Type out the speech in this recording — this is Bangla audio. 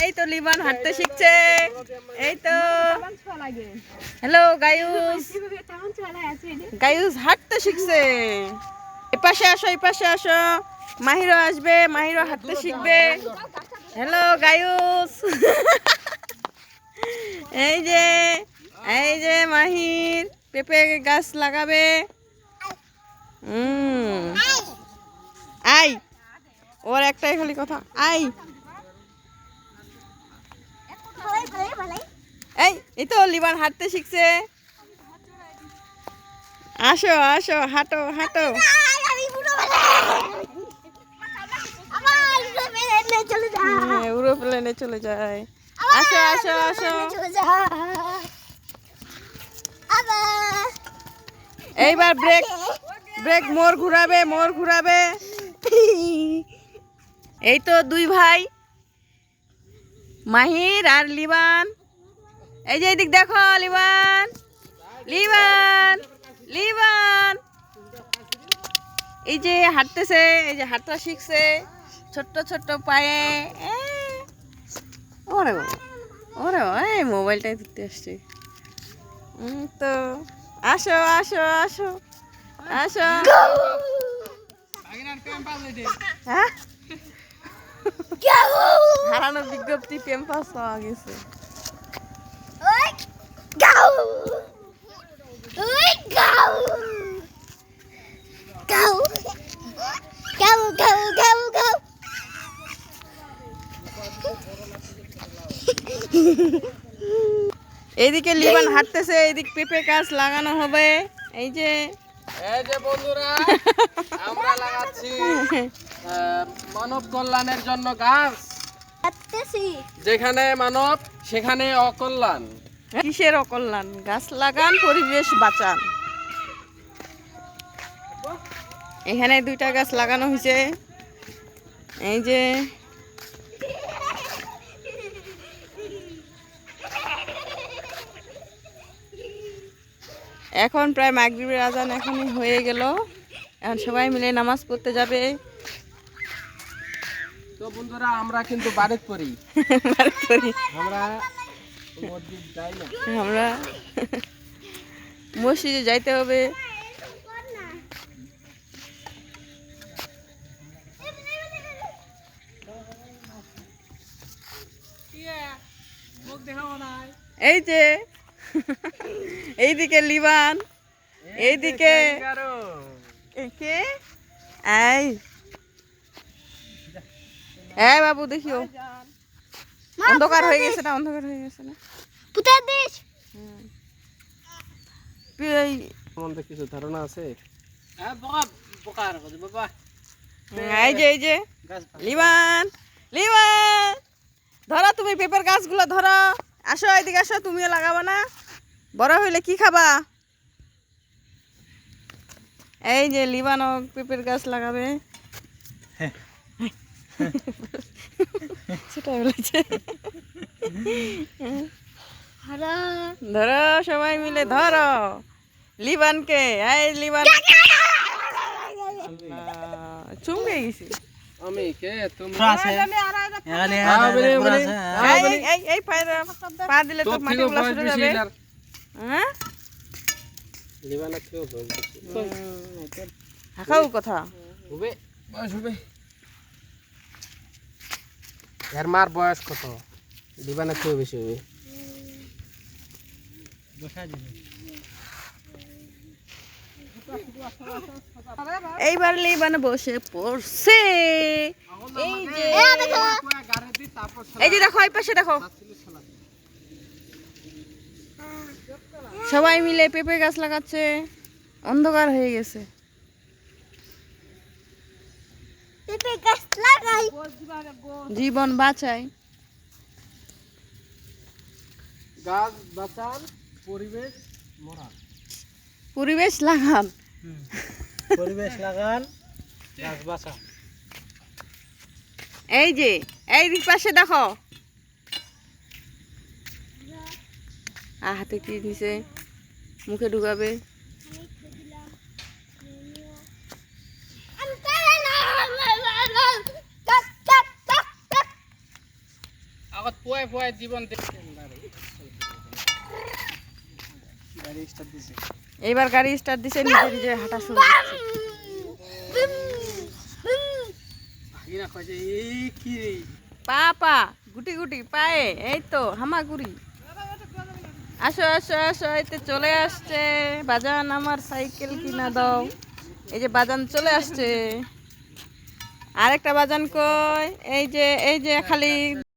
এই তো লিবান হাঁটতে শিখছে। এই তো। হ্যালো গায়ুস। গায়ুস হাঁটতে শিখছে। এপাশে আসো এপাশে আসো। মাহিরও আসবে মাহিরও হাঁটতে শিখবে। Hello guys. এই যে এই যে মাহির, পেঁপে গাছ লাগাবে। হুম। আই, ওর একটাই খালি কথা। আই। এই তো লিবান হাঁটতে শিখছে। আসো আসো, হাঁটো হাঁটো। প্লেনে চলে যায়। আসো আসো আসো। এইবার ব্রেক ব্রেক, মোর ঘুরাবে মোর ঘুরাবে। এই তো দুই ভাই, মাহির আর লিবান। এই যে এদিক দেখো লিবান লিবান লিবান এই যে হাঁটতেছে এই যে হাঁটা শিখছে ছোট্ট ছোট্ট পায়ে। ওরে ওরে বাবা, এই মোবাইলটাই ধরতে আসছে। তো আসো আসো আসো আসো। হ্যাঁ? হারানোর বিজ্ঞপ্তি পেম্পাস পাওয়া গেছে। এইদিকে লিবান হাঁটতেছে এইদিক পেঁপে গাছ লাগানো হবে। এই যে। এই যে বন্ধুরা আমরা লাগাচ্ছি মানব কল্যাণের জন্য গাছ। যেখানে মানব সেখানে অকল্যাণ। কিসের অকল্যাণ? গাছ লাগান পরিবেশ বাঁচান। এখানে দুইটা গাছ লাগানো হয়েছে। এই যে এখন প্রায় মাগরিবের আজান এখনই হয়ে গেল। এখন সবাই মিলে নামাজ পড়তে যাবে। তো বন্ধুরা আমরা কিন্তু বাড়িতে পড়ি। বাড়ি করি। আমরা আমরা মসজিদে যাইতে হবে। এই যে এইদিকে লিবান এইদিকে এই। বাবু দেখিও। অন্ধকার হয়ে গেছে না অন্ধকার হয়ে গেছে না? হুম। এই তোমাদের কিছু ধারণা আছে? এই যে এই যে। লিবান লিবান। ধরো তুমি পেঁপের গাছগুলো ধরো। আসো এদিকে আসো তুমিও লাগাবো না। বড় হইলে কি খাবা? এই যে লিবানও পেঁপের গাছ লাগাবে। সেটাই বলেছে ধরো সবাই মিলে ধরো লিবানকে এই লিবান চুমকে গেছি আমি কে তুমি এই, এই, এই, এই পায়ে- পা দিলে তো মাটি থেকেও সরে যাবে হ্যাঁ লিবানা কেউ বয়স বেশি। কথা হবে বয়স হবে এর মার বয়স কত? লিবানা কেউ বেশি হবে? এইবার লিবান বসে পড়ছে। এই যে। এই যে দেখো এই পাশে দেখো। সবাই মিলে পেঁপে গাছ লাগাচ্ছে। অন্ধকার হয়ে গেছে। জীবন বাঁচায় গাছ বাঁচান পরিবেশ মরা পরিবেশ লাগান। পরিবেশ লাগান গাছ বাঁচান। এই যে এই পাশে দেখো। আর হাতে কি দিছে? মুখে ঢুকাবে? আগত পুয়াই পুয়াই জীবন দিছে। এইবার গাড়ি স্টার্ট দিছে নিজে নিজে হাঁটা শুরু করছে। পা পা গুটি গুটি পায়ে এই তো হামাগুড়ি। আসো আসো আসো এতে চলে আসছে। বাজান আমার সাইকেল কিনা দাও। এই যে বাজান চলে আসছে। আরেকটা বাজান কই? এই যে এই যে খালি